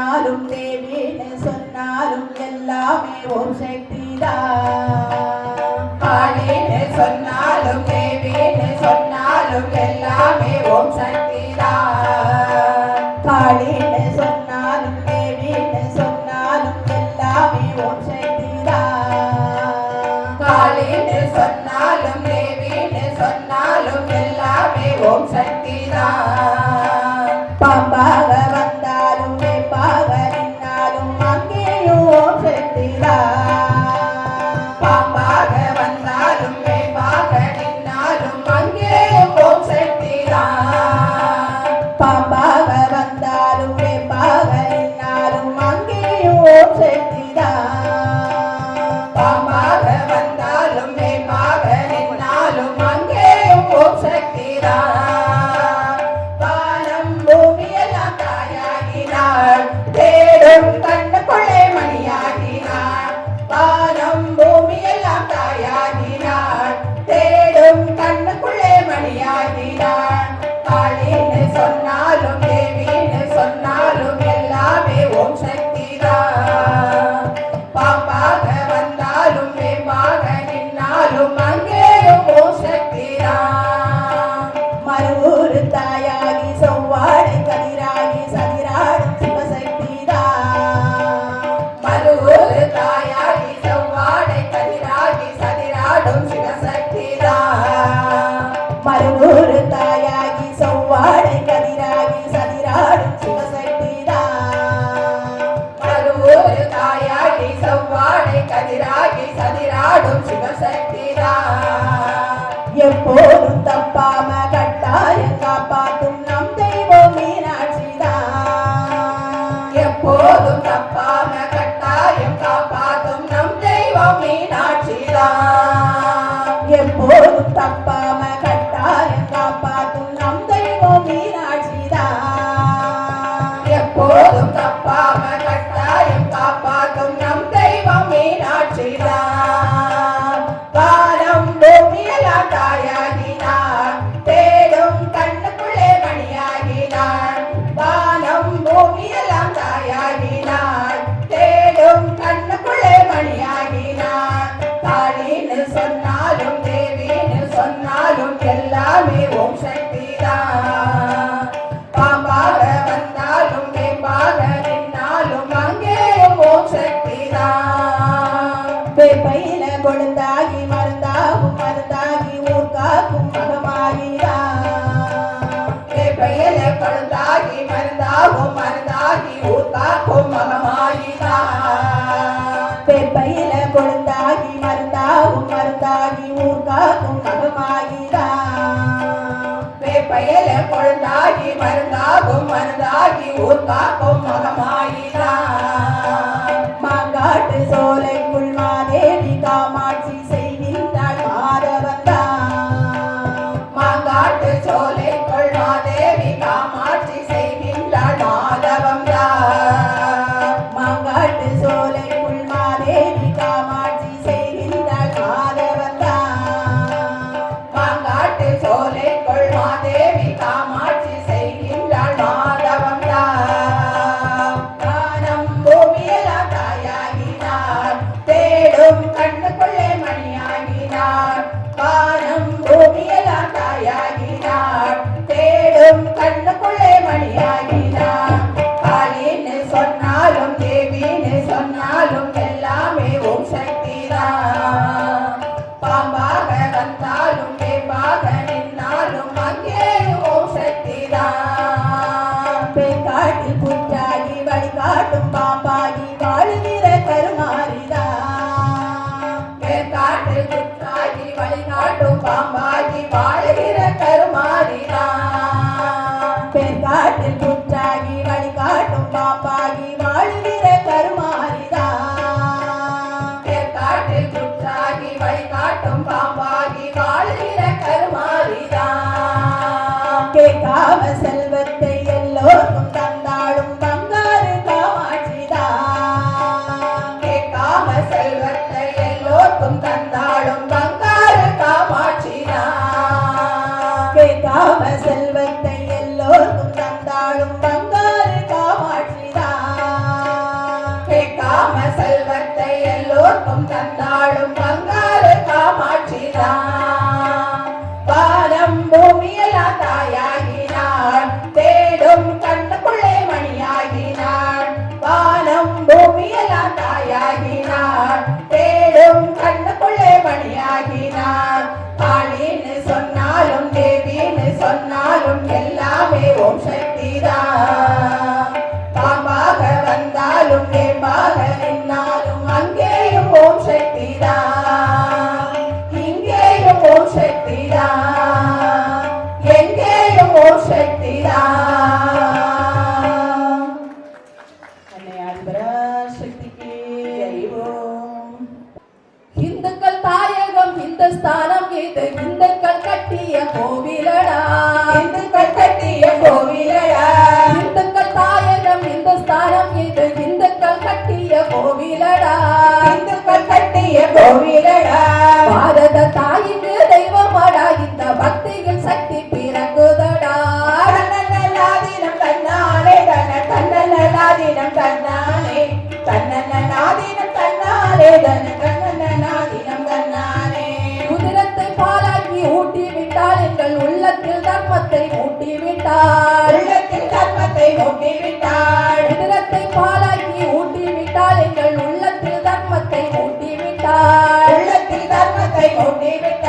சொன்னாலும் தேவேன சொன்னாலும் எல்லாமே ஓம் சக்தி பாடேன சொன்னாலும் தேவேன சொன்னாலும் எல்லாமே ஓம் சக்தி பாடே ஆடை கதிராகி சதிராடும் சிவசக்திரா எப்போதும் தப்பாம கட்டாய காப்பாற்றும் நம் தெய்வம் மீனாட்சிதா எப்போதும் தப்பாம கட்டாயம் காப்பாற்றும் நம் தெய்வம் மீனாட்சிதா எப்போதும் தப்பாம கட்டாயம் பயில கொடுத்தாகி மருந்தாகும் மருந்தாகி ஊர்காக்கும் மகமாயிரா பயில கொடுத்தாகி மருந்தாகும் மருந்தாகி ஊர்காக்கும் மகமாயிரா பெப்பையில கொடுத்தாகி மருந்தாகும் மருந்தாகி ஊர்காக்கும் மகமாயிரா பெப்பையில கொடுத்தாகி மருந்தாகும் மருந்தாகி ஊர்காக்கும் மகமாயிரா மாங்காட்டு சோலைக்குள் மா பாம்பாகி பாய் சொர்க்கம் தந்தாடும் பங்காறு காமாட்சிதான் பாரம் பூமியெல்லாம்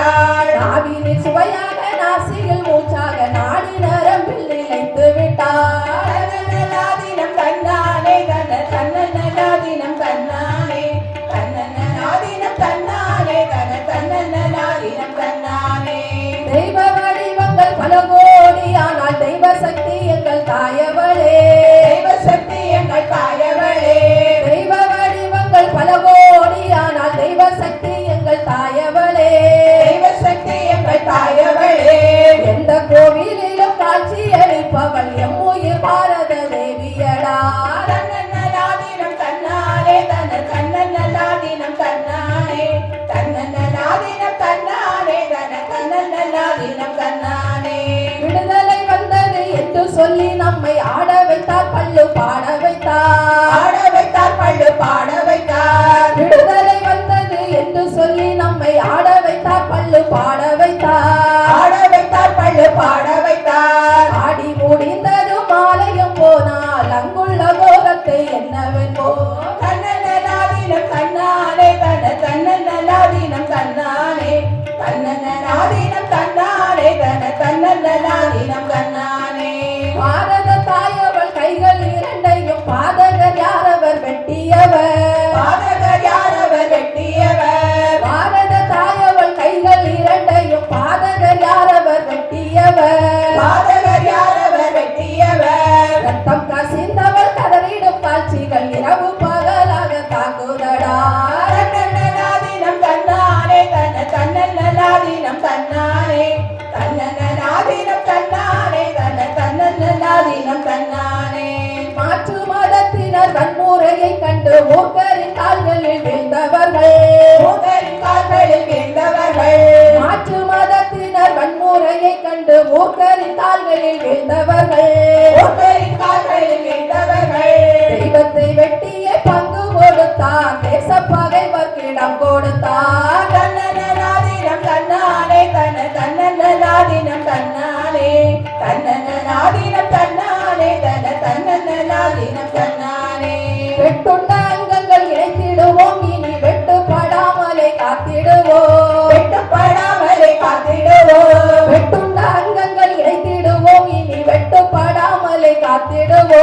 yard. I mean, it's way up and I see you, Mutabe. நம்மை ஆட வைத்தார் பல்லு பாட வைத்தார். ஆட வைத்தார் பல்லு பாட வைத்தார். விடுதலை வந்தது என்று சொல்லி நம்மை ஆட வைத்தார் பல்லு பாட கால்களில் வீழ்ந்தவர்கள் மூதரின் கால்களில் வீழ்ந்தவர்கள். மாற்று மதத்தினர் வன்முறையை கண்டு மூக்கரின் கால்களில் வீழ்ந்தவர்கள். மூக்கரின் கால்களில் வீழ்ந்தவர்கள். தெய்வத்தை வெட்டிய பங்கு கொடுத்தார் தேச பகைவர்க்கிடம் கொடுத்தார். అతిడువో